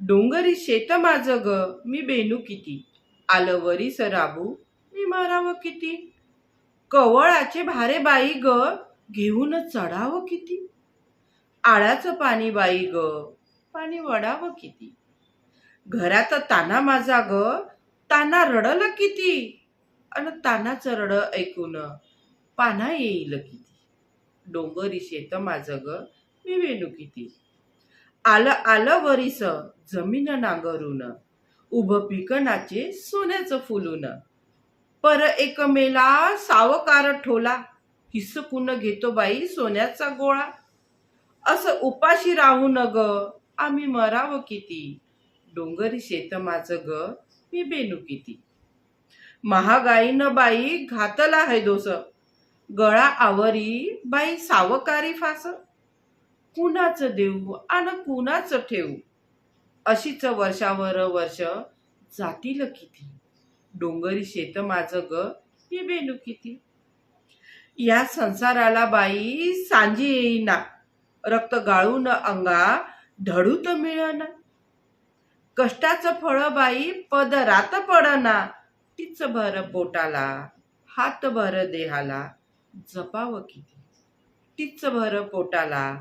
डोंगरी शेत माझं ग मी बेनू किती? आलं वरी सराबू मी मारावं किती? कवळाचे भारे बाई ग घेऊन चढावं किती? आळाचं पाणी बाई ग पाणी वडावं किती? घरात ताना माझा ग ताना रडलं किती? आणि तानाचं रड ऐकून पाना येईल किती? डोंगरी शेत माझं ग मी वेणू किती? आलं आलं वरीस जमीन नांगरून उभं पिकणाचे सोन्याचं फुलून. पर एक मेला सावकार ठोला हिसकून घेतो बाई सोन्याचा गोळा? असं उपाशी राहू न ग आम्ही मरावं किती? डोंगरी शेत माझं ग मी बेनू किती? महागाईनं बाई घातला है दोस गळा आवरी बाई सावकारी फास. कुणाचं देऊ आणि कुणाचं ठेवू अशीच वर्षावर वर्ष जातील किती? डोंगरी शेत माझं ग मी बेनू किती? या संसाराला बाई सांजी येईना. रक्त गाळून अंगा ढळूत मिळना. कष्टाचं फळ बाई पदरात पडना. तीच भर पोटाला हात भर देहाला. जपावं किती? तीच भर पोटाला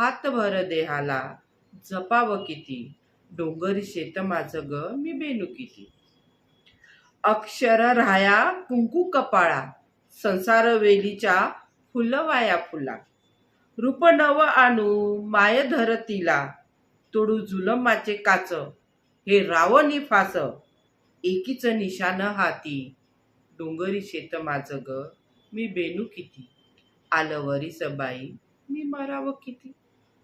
हातभर देहाला. जपावं किती? डोंगरी शेत माझं ग मी बेनू किती? अक्षर राया कुंकू कपाळा. संसार वेलीच्या फुलवाया फुला. रूप नव आणू माय धरतीला तोडू जुलमाचे काच हे रावणी फास. एकीच निशान हाती. डोंगरी शेत माझं ग मी बेनू किती? आलवरी सबाई मी मरावं किती?